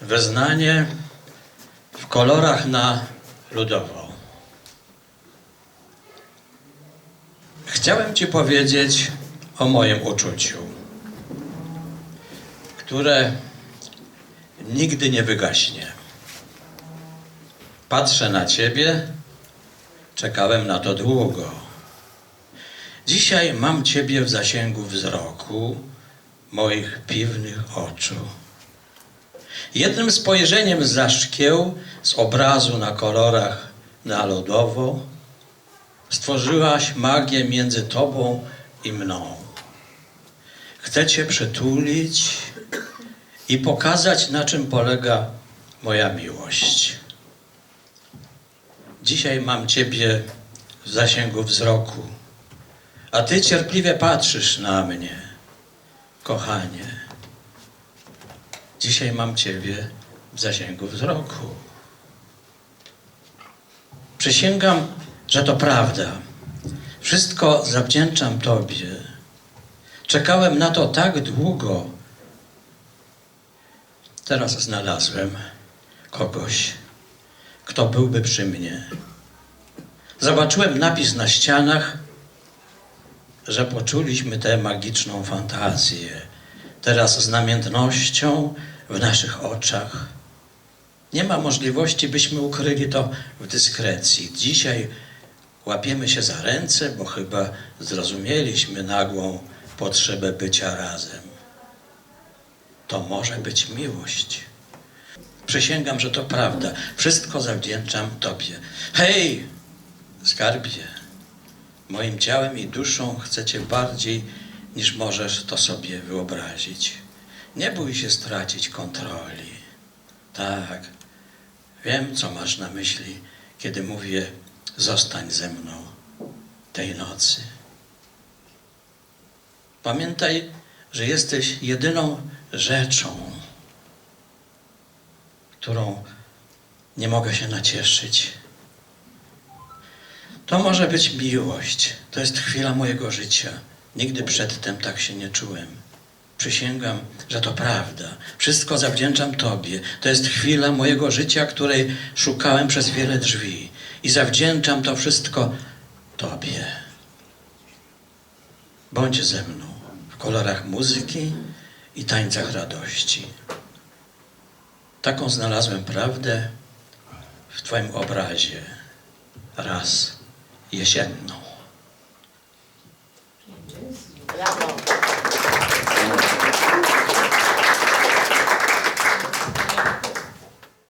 Wyznanie w kolorach na ludową. Chciałem Ci powiedzieć o moim uczuciu, które nigdy nie wygaśnie. Patrzę na Ciebie, czekałem na to długo. Dzisiaj mam Ciebie w zasięgu wzroku moich piwnych oczu. Jednym spojrzeniem za szkieł z obrazu na kolorach na lodowo stworzyłaś magię między Tobą i mną. Chcę Cię przytulić i pokazać, na czym polega moja miłość. Dzisiaj mam Ciebie w zasięgu wzroku, a Ty cierpliwie patrzysz na mnie, kochanie. Dzisiaj mam Ciebie w zasięgu wzroku. Przysięgam, że to prawda. Wszystko zawdzięczam Tobie. Czekałem na to tak długo. Teraz znalazłem kogoś, kto byłby przy mnie. Zobaczyłem napis na ścianach, że poczuliśmy tę magiczną fantazję. Teraz z namiętnością w naszych oczach. Nie ma możliwości, byśmy ukryli to w dyskrecji. Dzisiaj łapiemy się za ręce, bo chyba zrozumieliśmy nagłą potrzebę bycia razem. To może być miłość. Przysięgam, że to prawda. Wszystko zawdzięczam Tobie. Hej, skarbie, moim ciałem i duszą chcę Cię bardziej, niż możesz to sobie wyobrazić. Nie bój się stracić kontroli. Tak, wiem, co masz na myśli, kiedy mówię, zostań ze mną tej nocy. Pamiętaj, że jesteś jedyną rzeczą, którą nie mogę się nacieszyć. To może być miłość. To jest chwila mojego życia. Nigdy przedtem tak się nie czułem. Przysięgam, że to prawda. Wszystko zawdzięczam Tobie. To jest chwila mojego życia, której szukałem przez wiele drzwi. I zawdzięczam to wszystko Tobie. Bądź ze mną w kolorach muzyki i tańcach radości. Taką znalazłem prawdę w Twoim obrazie. Raz jesienną.